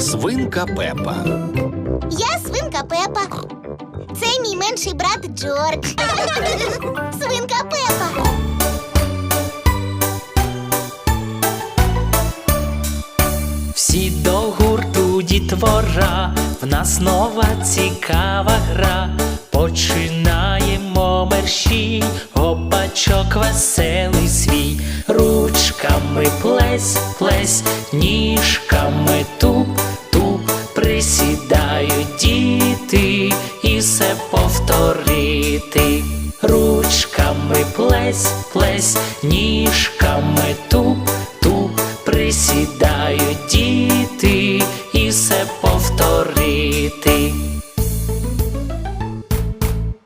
Свинка Пепа. Я свинка Пепа. Це мій менший брат Джордж. Свинка Пепа. Всі до гурту дітвора, в нас нова цікава гра. Починаємо мерщій, гопачок веселий свій, ручками плесь, плесь, ніжками туп, присідають діти і все повторити. Ручками плесь, плесь, ніжками туп, туп, присідають діти і все повторити.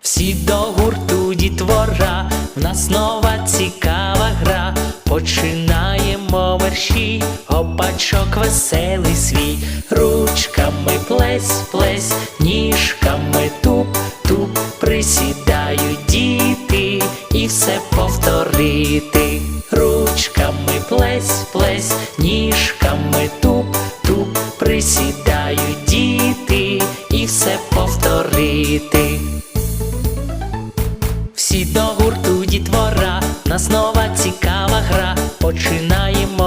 Всі до гурту дітвора, в нас нова цікава гра. Починаємо мерщій, гопачок веселий свій, ручками плесь, плесь, ніжками туп, туп, присідають діти і все повторити. Ручками плесь, плесь, ніжками туп, туп, присідають діти і все повторити. Всі до гурту дітвора, нас нова цікава гра.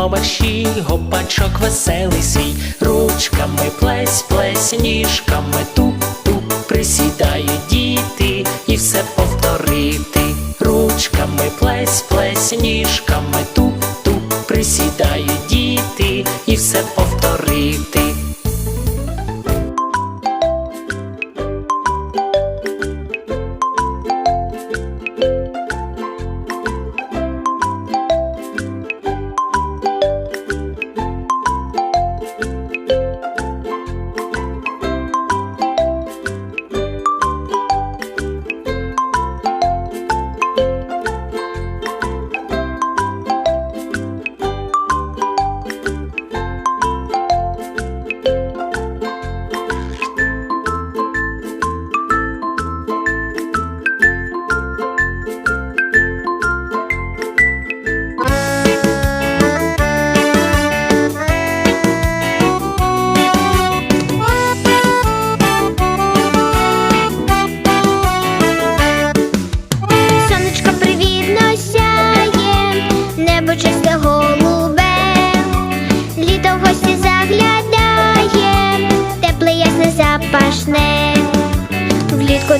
Мерщій, гопачок веселий свій, ручками плесь, плесь, ніжками туп, туп, присідають діти і все повторити. Ручками плесь, плесь, ніжками туп, туп, присідають діти і все повторити.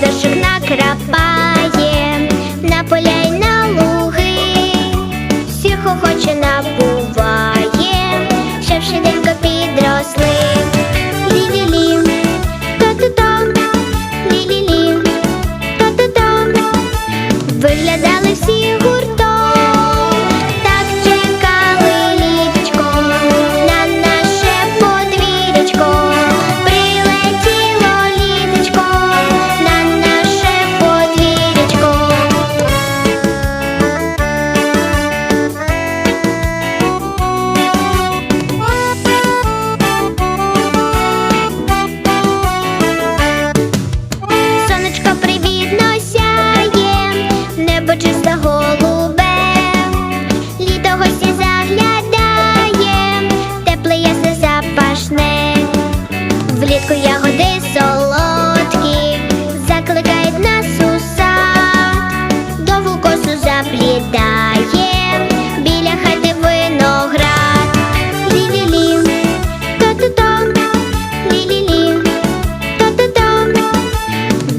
Влітку дощик накрапає,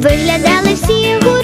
виглядали всі губи.